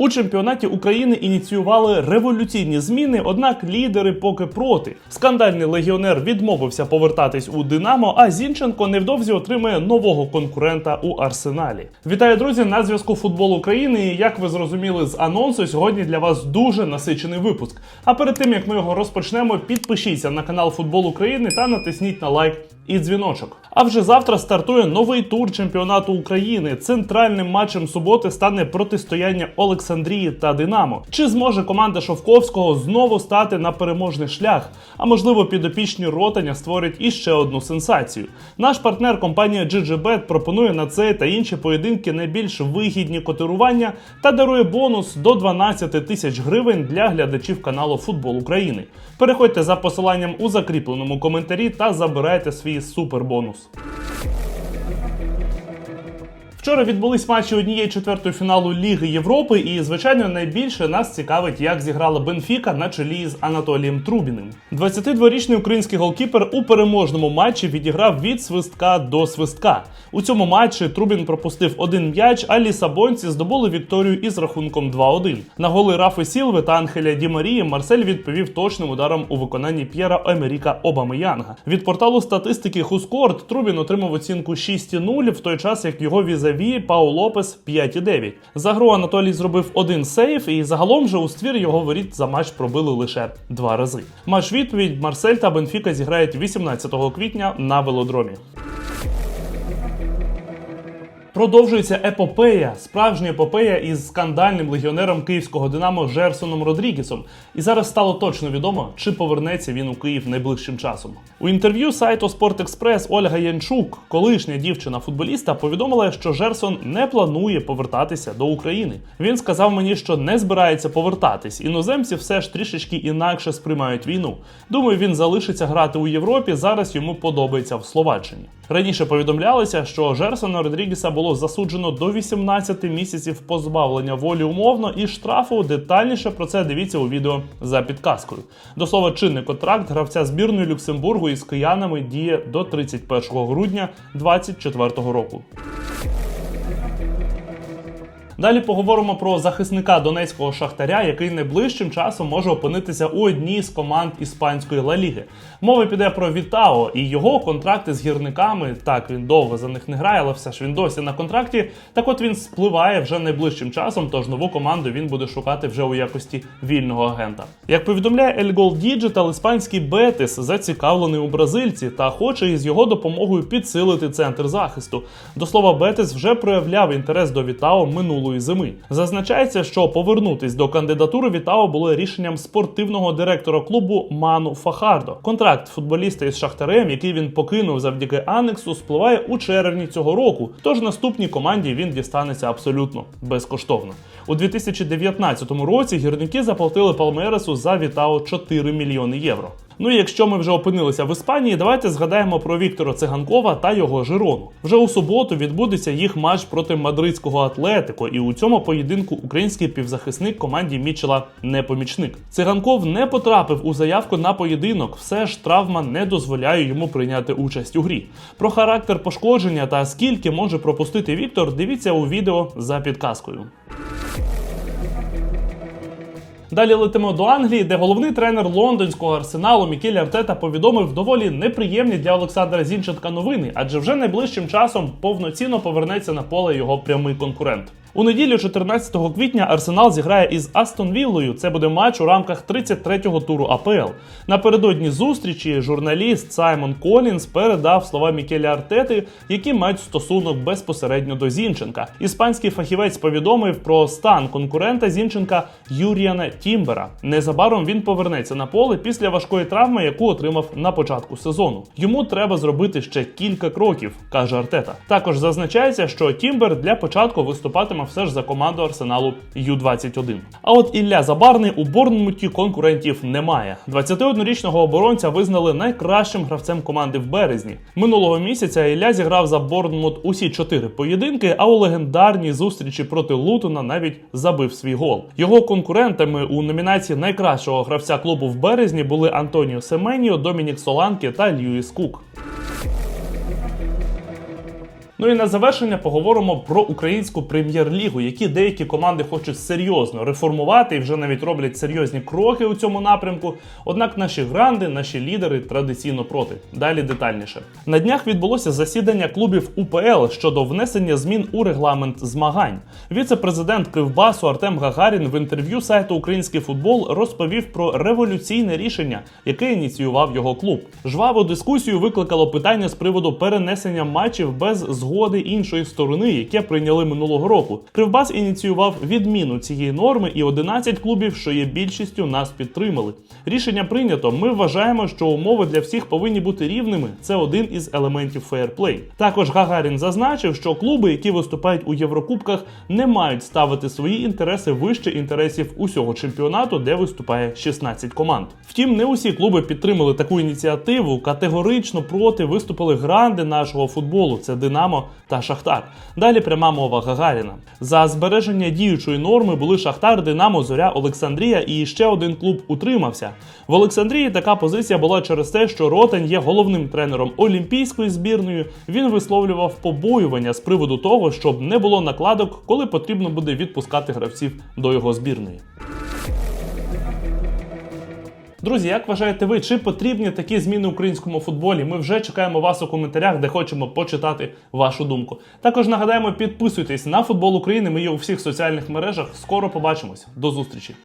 У чемпіонаті України ініціювали революційні зміни, однак лідери поки проти. Скандальний легіонер відмовився повертатись у Динамо, а Зінченко невдовзі отримає нового конкурента у Арсеналі. Вітаю, друзі! На зв'язку футбол України. І як ви зрозуміли з анонсу, сьогодні для вас дуже насичений випуск. А перед тим як ми його розпочнемо, підпишіться на канал Футбол України та натисніть на лайк і дзвіночок. А вже завтра стартує новий тур чемпіонату України. Центральним матчем суботи стане протистояння Олександрії та Динамо. Чи зможе команда Шовковського знову стати на переможний шлях? А можливо, підопічні ротання створять іще одну сенсацію. Наш партнер компанія GGBet пропонує на цей та інші поєдинки найбільш вигідні котирування та дарує бонус до 12 тисяч гривень для глядачів каналу Футбол України. Переходьте за посиланням у закріпленому коментарі та забирайте свій супербонус. Вчора відбулись матчі однієї четвертої фіналу Ліги Європи, і звичайно найбільше нас цікавить, як зіграла Бенфіка на чолі з Анатолієм Трубіним. 22-річний український голкіпер у переможному матчі відіграв від свистка до свистка. У цьому матчі Трубін пропустив один м'яч, а лісабонці здобули вікторію із рахунком 2-1. На голи Рафи Сілви та Анхеля Ді Марії Марсель відповів точним ударом у виконанні П'єра Емеріка Обамеянга. Від порталу статистики Хускорт Трубін отримав оцінку 6,0, в той час як його візаві Пау Лопес 5,9. За гру Анатолій зробив один сейф, і загалом же у ствір його воріт за матч пробили лише два рази. Матч відповідь Марсель та Бенфіка зіграють 18 квітня на велодромі. Продовжується епопея, справжня епопея із скандальним легіонером київського Динамо Жерсоном Родрігісом. І зараз стало точно відомо, чи повернеться він у Київ найближчим часом. У інтерв'ю сайту Спорт-Експрес Ольга Янчук, колишня дівчина футболіста, повідомила, що Жерсон не планує повертатися до України. Він сказав мені, що не збирається повертатись. Іноземці все ж трішечки інакше сприймають війну. Думаю, він залишиться грати у Європі. Зараз йому подобається в Словаччині. Раніше повідомлялося, що Жерсона Родрігіса було засуджено до 18 місяців позбавлення волі умовно і штрафу. Детальніше про це дивіться у відео за підказкою. До слова, чинний контракт гравця збірної Люксембургу із киянами діє до 31 грудня 2024 року. Далі поговоримо про захисника донецького шахтаря, який найближчим часом може опинитися у одній з команд іспанської Ла Ліги. Мова піде про Вітао і його контракти з гірниками. Так він довго за них не грає, але все ж він досі на контракті. Так от він спливає вже найближчим часом, тож нову команду він буде шукати вже у якості вільного агента. Як повідомляє El Gol Digital, іспанський Бетис зацікавлений у бразильці та хоче із його допомогою підсилити центр захисту. До слова, Бетис вже проявляв інтерес до Вітао минулої зими. Зазначається, що повернутись до кандидатури Вітао було рішенням спортивного директора клубу Ману Фахардо. Контракт футболіста із Шахтарем, який він покинув завдяки Анексу, спливає у червні цього року. Тож наступній команді він дістанеться абсолютно безкоштовно. У 2019 році гірники заплатили Палмересу за Вітао 4 мільйони євро. Ну і якщо ми вже опинилися в Іспанії, давайте згадаємо про Віктора Циганкова та його Жирону. Вже у суботу відбудеться їх матч проти мадридського Атлетико, і у цьому поєдинку український півзахисник команді Мічела не помічник. Циганков не потрапив у заявку на поєдинок, все ж травма не дозволяє йому прийняти участь у грі. Про характер пошкодження та скільки може пропустити Віктор, дивіться у відео за підказкою. Далі летимо до Англії, де головний тренер лондонського арсеналу Мікель Артета повідомив доволі неприємні для Олександра Зінченка новини, адже вже найближчим часом повноцінно повернеться на поле його прямий конкурент. У неділю, 14 квітня, Арсенал зіграє із Астон Віллою. Це буде матч у рамках 33-го туру АПЛ. Напередодні зустрічі журналіст Саймон Колінс передав слова Мікеля Артети, які мають стосунок безпосередньо до Зінченка. Іспанський фахівець повідомив про стан конкурента Зінченка Юріана Тімбера. Незабаром він повернеться на поле після важкої травми, яку отримав на початку сезону. Йому треба зробити ще кілька кроків, каже Артета. Також зазначається, що Тімбер для початку виступатиме все ж за команду арсеналу Ю-21. А от Ілля Забарний у Борнмуті конкурентів немає. 21-річного оборонця визнали найкращим гравцем команди в березні. Минулого місяця Ілля зіграв за Борнмут усі чотири поєдинки, а у легендарній зустрічі проти Лутона навіть забив свій гол. Його конкурентами у номінації найкращого гравця клубу в березні були Антоніо Семеніо, Домінік Соланке та Льюіс Кук. Ну і на завершення поговоримо про українську прем'єр-лігу, які деякі команди хочуть серйозно реформувати і вже навіть роблять серйозні кроки у цьому напрямку. Однак наші гранди, наші лідери традиційно проти. Далі детальніше. На днях відбулося засідання клубів УПЛ щодо внесення змін у регламент змагань. Віце-президент Кривбасу Артем Гагарін в інтерв'ю сайту Український футбол розповів про революційне рішення, яке ініціював його клуб. Жваву дискусію викликало питання з приводу перенесення матчів без згоди іншої сторони, яке прийняли минулого року. Кривбас ініціював відміну цієї норми, і 11 клубів, що є більшістю, нас підтримали. Рішення прийнято. Ми вважаємо, що умови для всіх повинні бути рівними. Це один із елементів фейерплей. Також Гагарін зазначив, що клуби, які виступають у Єврокубках, не мають ставити свої інтереси вище інтересів усього чемпіонату, де виступає 16 команд. Втім, не усі клуби підтримали таку ініціативу. Категорично проти виступили гранди нашого футболу. Це Динамо та Шахтар. Далі пряма мова Гагаріна. За збереження діючої норми були Шахтар, Динамо, Зоря, Олександрія і ще один клуб утримався. В Олександрії така позиція була через те, що Ротань є головним тренером олімпійської збірної. Він висловлював побоювання з приводу того, щоб не було накладок, коли потрібно буде відпускати гравців до його збірної. Друзі, як вважаєте ви, чи потрібні такі зміни українському футболі? Ми вже чекаємо вас у коментарях, де хочемо почитати вашу думку. Також нагадаємо, підписуйтесь на футбол України. Ми є у всіх соціальних мережах. Скоро побачимось. До зустрічі!